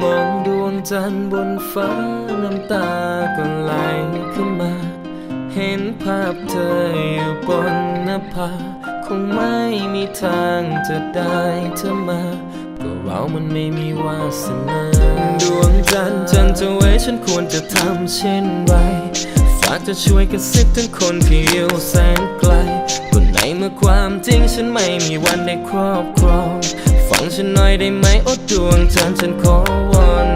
มองดวงจันทร์บนฟ้าน้ำตาก็ไหลขึ้นมา เห็นภาพเธออยู่บนหน้าผาคงไม่มีทางจะได้เธอมา ก็เรามันไม่มีวาสนาดวงจันทร์จันจะไว้ฉันควรจะทำเช่นไรฝากจะช่วยกระซิบถึงคนที่อยู่แสนไกลก็ในเมื่อความจริงฉันไม่มีวันได้ครอบครอง งฉันหน่อยได้ไหมโอ้ดวงจันทร์ฉันขอวอน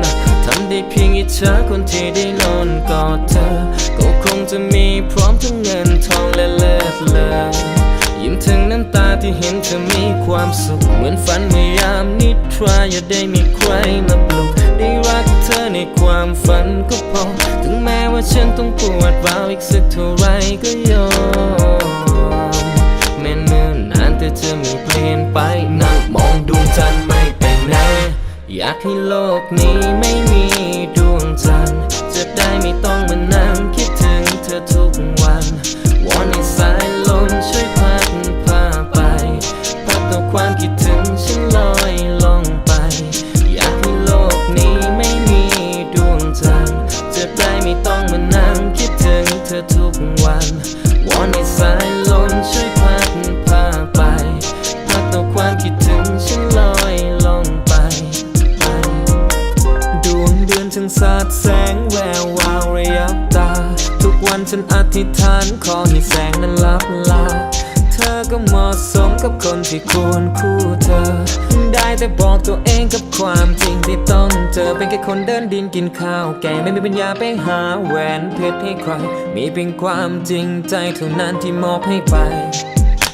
ทำได้เพียงอิจฉาคนที่ได้นอนกอดเธอ ก็คงจะมีพร้อมทั้งเงินทองและเลิศเลยยิ้มถึงน้ำตาที่เห็นเธอมีความสุข เหมือนฝันเมื่อยามนิทราอย่าได้มีใครมาปลุกได้รักเธอในความฝันก็พอ ถึงแม้ว่าฉันต้องปวดร้าวอีกสักเท่าไรก็ยอม อยากให้โลกนี้ไม่มีดวงจันทร์จะได้ไม่ต้องมานั่งคิดถึงเธอทุกวันวอนให้สายลมช่วยพัดพาไปพัดตัวความคิดถึงฉันลอยลงไป อยากให้โลกนี้ไม่มีดวงจันทร์จะได้ไม่ต้องมานั่งคิดถึงเธอทุกวัน งแวววาวระยับตา ทุกวันฉันอธิษฐานขอให้แสงนั้นลับลา เธอก็เหมาะสมกับคนที่ควรคู่เธอ ได้แต่บอกตัวเองกับความจริงที่ต้องเจอเป็นแค่คนเดินดินกินข้าว แกไม่มีปัญญาไปหาแหวนเพชรให้ใคร มีเพียงความจริงใจเท่านั้นที่มอบให้ไป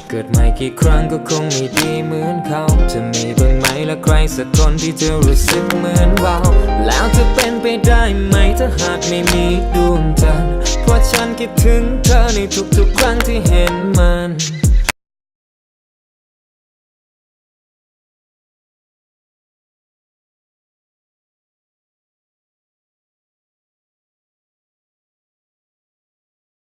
เกิดใหม่กี่ครั้งก็คงไม่ดีเหมือนเขา จะมีบ้างไหมและใครสักคนที่จะรู้สึกเหมือนเรา แล้วจะเป็นไปได้ไหมถ้าหากไม่มีดวงจันทร์เพราะฉันคิดถึงเธอในทุกๆครั้งที่เห็นมัน